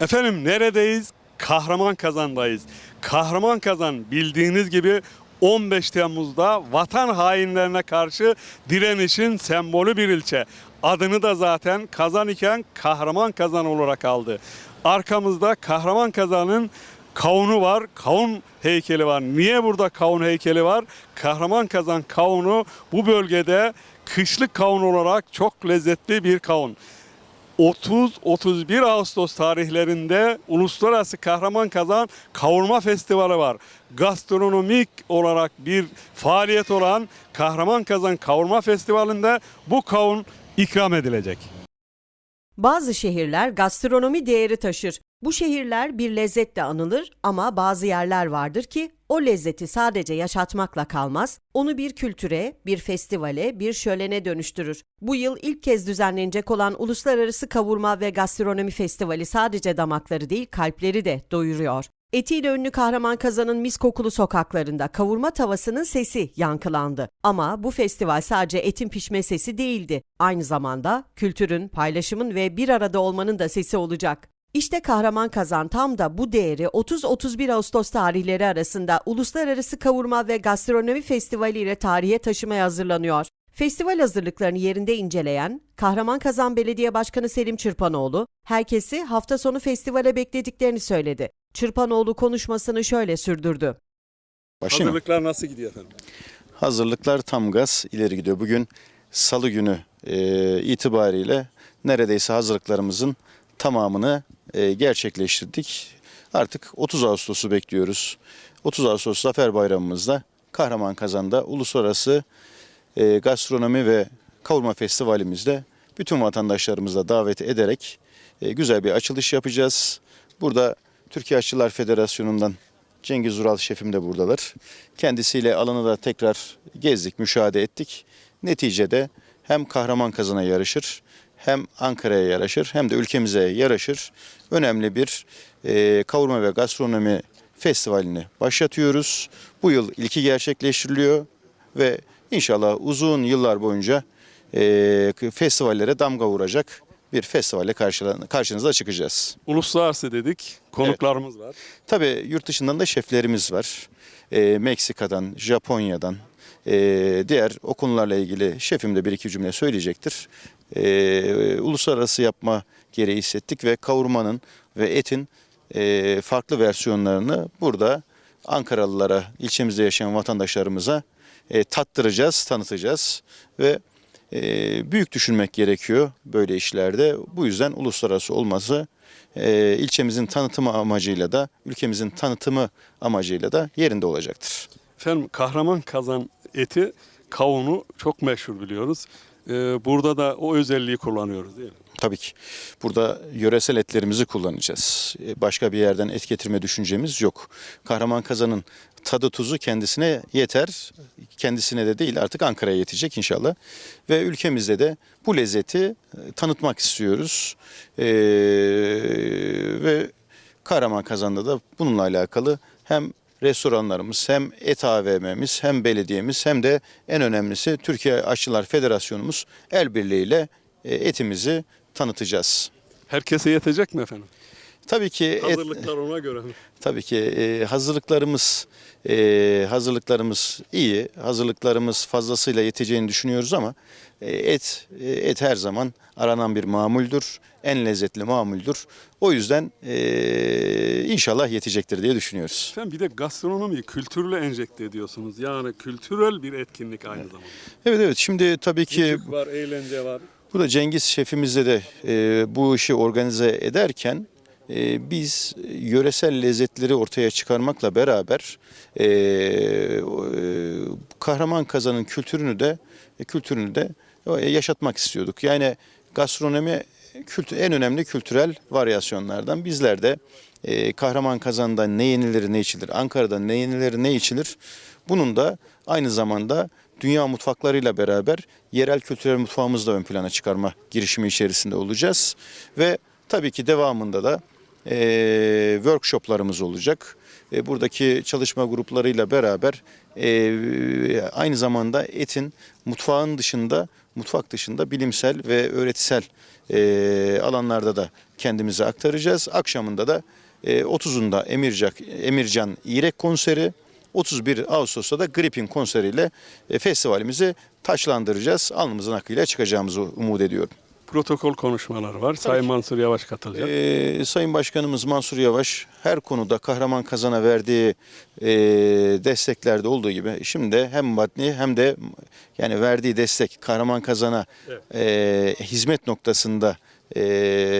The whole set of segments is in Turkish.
Efendim neredeyiz? Kahraman Kazan'dayız. Kahraman Kazan bildiğiniz gibi 15 Temmuz'da vatan hainlerine karşı direnişin sembolü bir ilçe. Adını da zaten Kazan iken Kahraman Kazan olarak aldı. Arkamızda Kahraman Kazan'ın kavunu var. Kavun heykeli var. Niye burada kavun heykeli var? Kahraman Kazan kavunu bu bölgede kışlık kavun olarak çok lezzetli bir kavun. 30-31 Ağustos tarihlerinde Uluslararası Kahraman Kazan Kavurma Festivali var. Gastronomik olarak bir faaliyet olan Kahraman Kazan Kavurma Festivali'nde bu kavun ikram edilecek. Bazı şehirler gastronomi değeri taşır. Bu şehirler bir lezzetle anılır ama bazı yerler vardır ki o lezzeti sadece yaşatmakla kalmaz, onu bir kültüre, bir festivale, bir şölene dönüştürür. Bu yıl ilk kez düzenlenecek olan Uluslararası Kavurma ve Gastronomi Festivali sadece damakları değil kalpleri de doyuruyor. Etiyle ünlü Kahraman Kazan'ın mis kokulu sokaklarında kavurma tavasının sesi yankılandı. Ama bu festival sadece etin pişme sesi değildi. Aynı zamanda kültürün, paylaşımın ve bir arada olmanın da sesi olacak. İşte Kahraman Kazan tam da bu değeri 30-31 Ağustos tarihleri arasında Uluslararası Kavurma ve Gastronomi Festivali ile tarihe taşımaya hazırlanıyor. Festival hazırlıklarını yerinde inceleyen Kahraman Kazan Belediye Başkanı Selim Çırpanoğlu, herkesi hafta sonu festivale beklediklerini söyledi. Çırpanoğlu konuşmasını şöyle sürdürdü. Mı? Hazırlıklar nasıl gidiyor efendim? Hazırlıklar tam gaz ileri gidiyor. Bugün salı günü e, itibariyle neredeyse hazırlıklarımızın tamamını e, gerçekleştirdik. Artık 30 Ağustos'u bekliyoruz. 30 Ağustos Zafer Bayramımızda Kahraman Kazan'da Uluslararası e, Gastronomi ve Kavurma Festivalimizde bütün vatandaşlarımızla davet ederek e, güzel bir açılış yapacağız. Burada Türkiye Aşçılar Federasyonu'ndan Cengiz Ural şefim de buradalar. Kendisiyle alanı da tekrar gezdik, müşahede ettik. Neticede hem Kahraman Kazan'a yarışır, hem Ankara'ya yaraşır, hem de ülkemize yaraşır. Önemli bir e, kavurma ve gastronomi festivalini başlatıyoruz. Bu yıl ilki gerçekleştiriliyor ve inşallah uzun yıllar boyunca e, festivallere damga vuracak bir festivalle karşınıza çıkacağız. Uluslararası dedik. Konuklarımız var. Tabii yurt dışından da şeflerimiz var. Ee, Meksika'dan, Japonya'dan, ee, diğer o konularla ilgili şefim de bir iki cümle söyleyecektir. Ee, uluslararası yapma gereği hissettik ve kavurmanın ve etin ee, farklı versiyonlarını burada Ankaralılara, ilçemizde yaşayan vatandaşlarımıza ee, tattıracağız, tanıtacağız ve ee, büyük düşünmek gerekiyor böyle işlerde. Bu yüzden uluslararası olması e, ilçemizin tanıtımı amacıyla da ülkemizin tanıtımı amacıyla da yerinde olacaktır. Efendim Kahraman Kazan eti kavunu çok meşhur biliyoruz. Ee, burada da o özelliği kullanıyoruz değil mi? Tabii ki burada yöresel etlerimizi kullanacağız. E, Başka bir yerden et getirme düşüncemiz yok. Kahraman kazanın tadı tuzu kendisine yeter. Kendisine de değil artık Ankara'ya yetecek inşallah. Ve ülkemizde de bu lezzeti e, tanıtmak istiyoruz. E, ve Kahraman kazanda da bununla alakalı hem restoranlarımız hem et AVM'miz hem belediyemiz hem de en önemlisi Türkiye Aşçılar Federasyonumuz el birliğiyle e, etimizi tanıtacağız. Herkese yetecek mi efendim? Tabii ki et, Hazırlıklar ona göre mi? tabii ki e, hazırlıklarımız e, hazırlıklarımız iyi. Hazırlıklarımız fazlasıyla yeteceğini düşünüyoruz ama e, et e, et her zaman aranan bir mamuldür. En lezzetli mamuldür. O yüzden e, inşallah yetecektir diye düşünüyoruz. Efendim bir de gastronomiyi kültürle enjekte ediyorsunuz. Yani kültürel bir etkinlik aynı zamanda. Evet evet şimdi tabii ki Müzik var, eğlence var. Burada Cengiz şefimizle de e, bu işi organize ederken e, biz yöresel lezzetleri ortaya çıkarmakla beraber e, o, e, kahraman kazanın kültürünü de e, kültürünü de e, yaşatmak istiyorduk. Yani gastronomi kültü, en önemli kültürel varyasyonlardan. Bizler de e, kahraman kazanda ne yenilir ne içilir, Ankara'da ne yenilir ne içilir. Bunun da aynı zamanda dünya mutfaklarıyla beraber yerel kültürel mutfağımızı da ön plana çıkarma girişimi içerisinde olacağız. Ve tabii ki devamında da eee workshoplarımız olacak. e, buradaki çalışma gruplarıyla beraber e, aynı zamanda etin mutfağın dışında, mutfak dışında bilimsel ve öğretisel e, alanlarda da kendimizi aktaracağız. Akşamında da e, 30'unda Emircak, Emircan İrek konseri, 31 Ağustos'ta da Gripin konseriyle e, festivalimizi taçlandıracağız. Alnımızın akıyla çıkacağımızı umut ediyorum. Protokol konuşmaları var. Sayın Mansur Yavaş katılacak. Ee, Sayın Başkanımız Mansur Yavaş her konuda kahraman kazana verdiği e, desteklerde olduğu gibi şimdi de hem maddi hem de yani verdiği destek kahraman kazana e, hizmet noktasında e,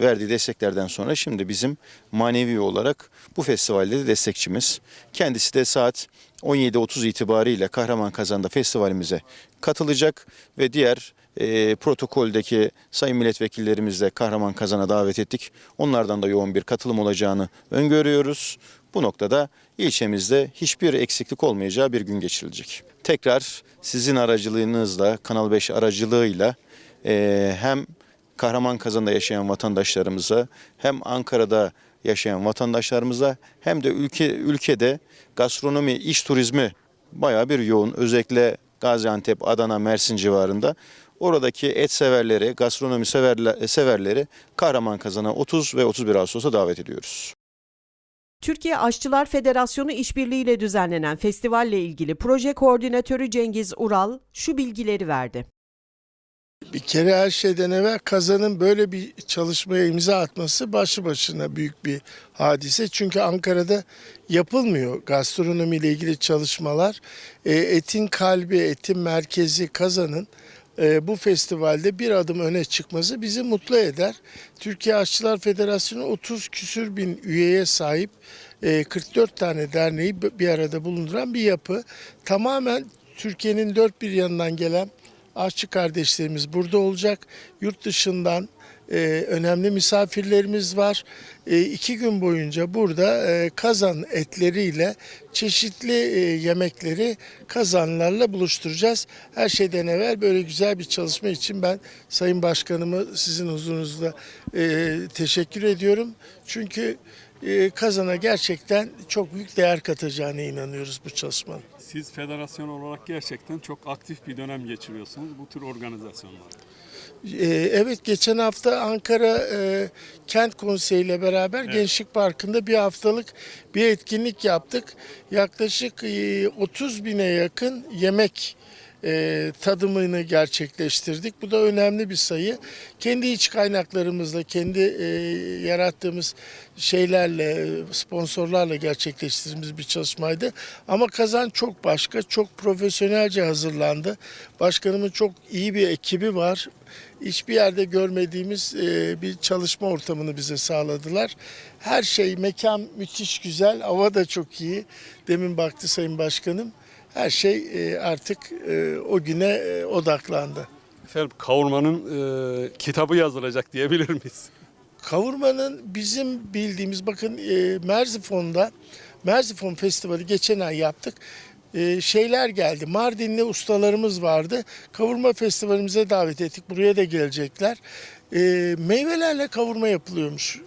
verdiği desteklerden sonra şimdi bizim manevi olarak bu festivalde de destekçimiz. Kendisi de saat 17.30 itibariyle Kahraman Kazan'da festivalimize katılacak ve diğer e, protokoldeki sayın milletvekillerimiz de Kahraman Kazan'a davet ettik. Onlardan da yoğun bir katılım olacağını öngörüyoruz. Bu noktada ilçemizde hiçbir eksiklik olmayacağı bir gün geçirilecek. Tekrar sizin aracılığınızla, Kanal 5 aracılığıyla e, hem Kahraman Kazan'da yaşayan vatandaşlarımıza hem Ankara'da yaşayan vatandaşlarımıza hem de ülke ülkede gastronomi, iş turizmi bayağı bir yoğun. Özellikle Gaziantep, Adana, Mersin civarında. Oradaki et severleri, gastronomi severler, severleri Kahraman Kazan'a 30 ve 31 Ağustos'a davet ediyoruz. Türkiye Aşçılar Federasyonu işbirliğiyle düzenlenen festivalle ilgili proje koordinatörü Cengiz Ural şu bilgileri verdi. Bir kere her şeyden evvel kazanın böyle bir çalışmaya imza atması başlı başına büyük bir hadise. Çünkü Ankara'da yapılmıyor gastronomi ile ilgili çalışmalar. E, etin kalbi, etin merkezi kazanın e, bu festivalde bir adım öne çıkması bizi mutlu eder. Türkiye Aşçılar Federasyonu 30 küsür bin üyeye sahip e, 44 tane derneği bir arada bulunduran bir yapı. Tamamen Türkiye'nin dört bir yanından gelen aşçı kardeşlerimiz burada olacak. Yurt dışından e, önemli misafirlerimiz var. E, iki gün boyunca burada e, kazan etleriyle çeşitli e, yemekleri kazanlarla buluşturacağız. Her şeyden evvel böyle güzel bir çalışma için ben Sayın Başkanımı sizin huzurunuzda e, teşekkür ediyorum. Çünkü e, kazana gerçekten çok büyük değer katacağına inanıyoruz bu çalışmanın. Siz federasyon olarak gerçekten çok aktif bir dönem geçiriyorsunuz bu tür organizasyonlarda. Ee, Evet geçen hafta Ankara e, Kent Konseyi ile beraber Gençlik Parkı'nda bir haftalık bir etkinlik yaptık. Yaklaşık e, 30 bine yakın yemek e, tadımını gerçekleştirdik. Bu da önemli bir sayı. Kendi iç kaynaklarımızla, kendi e, yarattığımız şeylerle, sponsorlarla gerçekleştirdiğimiz bir çalışmaydı. Ama kazan çok başka, çok profesyonelce hazırlandı. Başkanımın çok iyi bir ekibi var. Hiçbir yerde görmediğimiz e, bir çalışma ortamını bize sağladılar. Her şey, mekan müthiş güzel, hava da çok iyi. Demin baktı Sayın Başkanım. Her şey e, artık e, o güne e, odaklandı. Efendim kavurmanın e, kitabı yazılacak diyebilir miyiz? Kavurmanın bizim bildiğimiz bakın e, Merzifon'da Merzifon Festivali geçen ay yaptık. E, şeyler geldi. Mardinli ustalarımız vardı. Kavurma festivalimize davet ettik. Buraya da gelecekler. E, meyvelerle kavurma yapılıyormuş.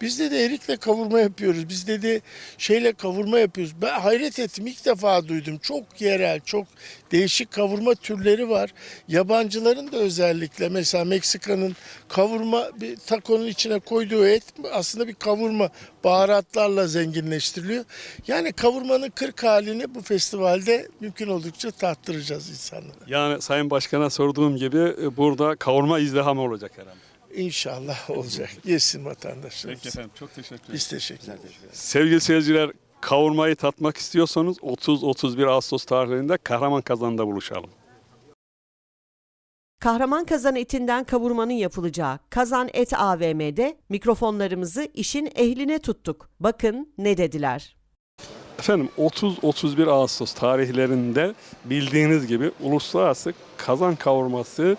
Biz de erikle kavurma yapıyoruz. Biz dedi şeyle kavurma yapıyoruz. Ben hayret ettim ilk defa duydum. Çok yerel, çok değişik kavurma türleri var. Yabancıların da özellikle mesela Meksika'nın kavurma bir takonun içine koyduğu et aslında bir kavurma baharatlarla zenginleştiriliyor. Yani kavurmanın 40 halini bu festivalde mümkün oldukça tattıracağız insanlara. Yani Sayın Başkan'a sorduğum gibi e, burada kavurma izdihamı olacak herhalde. İnşallah olacak. Yesin vatandaşlarımız. Peki efendim çok teşekkür ederim. Biz teşekkür ederiz. Sevgili seyirciler kavurmayı tatmak istiyorsanız 30-31 Ağustos tarihlerinde Kahraman Kazan'da buluşalım. Kahraman kazan etinden kavurmanın yapılacağı Kazan Et AVM'de mikrofonlarımızı işin ehline tuttuk. Bakın ne dediler. Efendim 30-31 Ağustos tarihlerinde bildiğiniz gibi Uluslararası Kazan Kavurması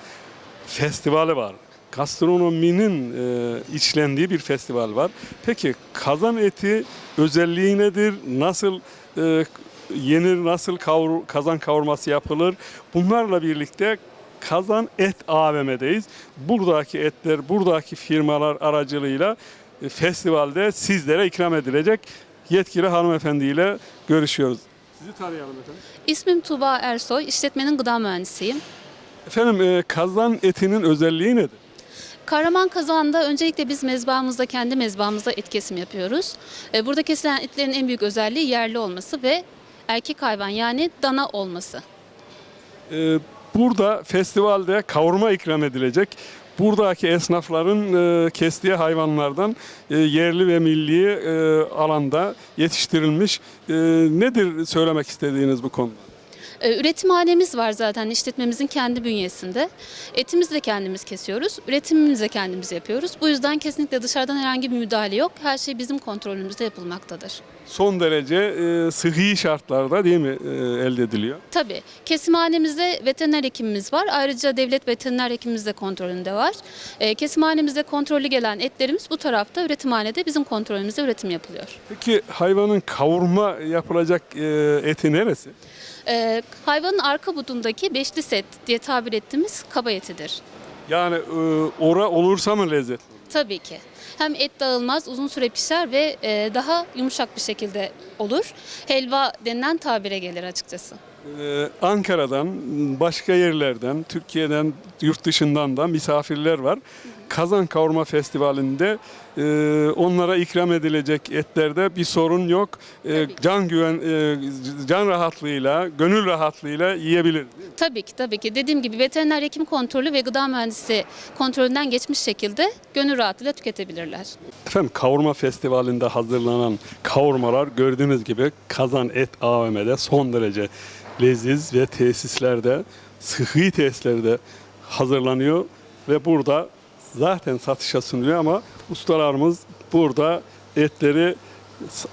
Festivali var. Gastronominin e, içlendiği bir festival var. Peki kazan eti özelliği nedir? Nasıl e, yenir? Nasıl kavur, kazan kavurması yapılır? Bunlarla birlikte Kazan Et AVM'deyiz. Buradaki etler, buradaki firmalar aracılığıyla e, festivalde sizlere ikram edilecek. yetkili hanımefendiyle görüşüyoruz. Sizi tanıyalım efendim. İsmim Tuğba Ersoy, işletmenin gıda mühendisiyim. Efendim e, kazan etinin özelliği nedir? Kahraman Kazan'da öncelikle biz mezbahımızda, kendi mezbahımızda et kesim yapıyoruz. E, Burada kesilen etlerin en büyük özelliği yerli olması ve erkek hayvan yani dana olması. E, burada festivalde kavurma ikram edilecek. Buradaki esnafların e, kestiği hayvanlardan yerli ve milli alanda yetiştirilmiş. Nedir söylemek istediğiniz bu konuda? E, Üretimhanemiz var zaten işletmemizin kendi bünyesinde. Etimizi de kendimiz kesiyoruz, üretimimizi de kendimiz yapıyoruz. Bu yüzden kesinlikle dışarıdan herhangi bir müdahale yok. Her şey bizim kontrolümüzde yapılmaktadır. Son derece e, sıhhi şartlarda değil mi e, elde ediliyor? Tabii. Kesimhanemizde veteriner hekimimiz var. Ayrıca devlet veteriner hekimimiz de kontrolünde var. E, kesimhanemizde kontrollü gelen etlerimiz bu tarafta üretimhanede bizim kontrolümüzde üretim yapılıyor. Peki hayvanın kavurma yapılacak e, eti neresi? E, hayvanın arka budundaki beşli set diye tabir ettiğimiz kaba etidir. Yani e, ora olursa mı lezzet? Tabii ki. Hem et dağılmaz, uzun süre pişer ve e, daha yumuşak bir şekilde olur. Helva denilen tabire gelir açıkçası. Ee, Ankara'dan, başka yerlerden, Türkiye'den, yurt dışından da misafirler var. Kazan Kavurma Festivali'nde e, onlara ikram edilecek etlerde bir sorun yok. E, can güven, e, can rahatlığıyla, gönül rahatlığıyla yiyebilir. Tabii ki tabii ki. Dediğim gibi veteriner hekim kontrolü ve gıda mühendisi kontrolünden geçmiş şekilde gönül rahatlığıyla tüketebilirler. Efendim Kavurma Festivali'nde hazırlanan kavurmalar gördüğünüz gibi Kazan Et AVM'de son derece leziz ve tesislerde, sıhhi tesislerde hazırlanıyor ve burada zaten satışa sunuluyor ama ustalarımız burada etleri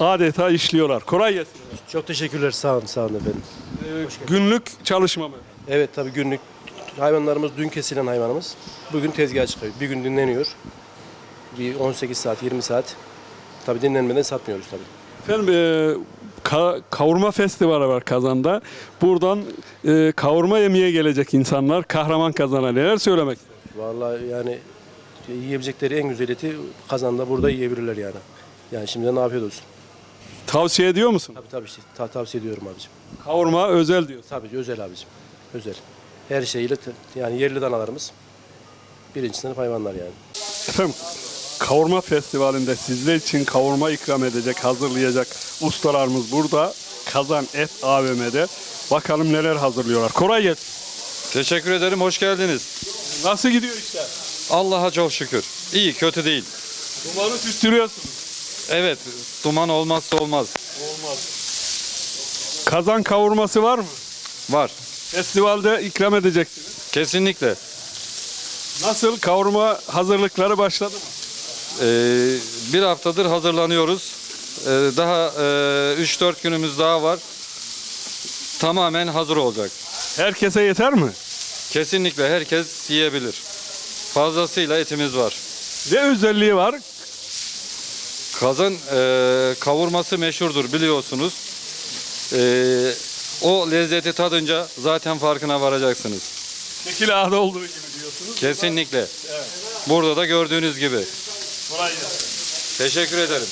adeta işliyorlar. Kolay gelsin. Çok teşekkürler. Sağ olun, sağ olun efendim. Ee, günlük çalışma mı? Evet tabii günlük hayvanlarımız dün kesilen hayvanımız. Bugün tezgaha çıkıyor. Bir gün dinleniyor. Bir 18 saat, 20 saat. Tabii dinlenmeden satmıyoruz tabii. Efendim e, ka- kavurma festivali var Kazan'da. Buradan e, kavurma yemeye gelecek insanlar Kahraman Kazan'a neler söylemek? Vallahi yani yiyebilecekleri en güzel eti kazanda burada yiyebilirler yani. Yani şimdiden afiyet olsun. Tavsiye ediyor musun? Tabii tabii işte, ta- tavsiye ediyorum abicim. Kavurma özel diyorsun. Tabii özel abicim. Özel. Her şeyiyle t- yani yerli danalarımız birinci sınıf hayvanlar yani. Efendim kavurma festivalinde sizler için kavurma ikram edecek, hazırlayacak ustalarımız burada. Kazan Et AVM'de. Bakalım neler hazırlıyorlar. Kolay gelsin. Teşekkür ederim, hoş geldiniz. Nasıl gidiyor işler? Allah'a çok şükür. İyi, kötü değil. Dumanı tüttürüyorsunuz. Evet, duman olmazsa olmaz. Kazan kavurması var mı? Var, Festivalde ikram edeceksiniz. kesinlikle. Nasıl kavurma hazırlıkları başladı mı? Ee, bir haftadır hazırlanıyoruz. Ee, daha e, 3-4 günümüz daha var. Tamamen hazır olacak. Herkese yeter mi? Kesinlikle herkes yiyebilir. Fazlasıyla etimiz var. Ne özelliği var? Kazan e, kavurması meşhurdur biliyorsunuz. E, o lezzeti tadınca zaten farkına varacaksınız. Şekil ağda olduğu gibi diyorsunuz. Kesinlikle. Burada da gördüğünüz gibi. Kolay gelsin. Teşekkür ederim.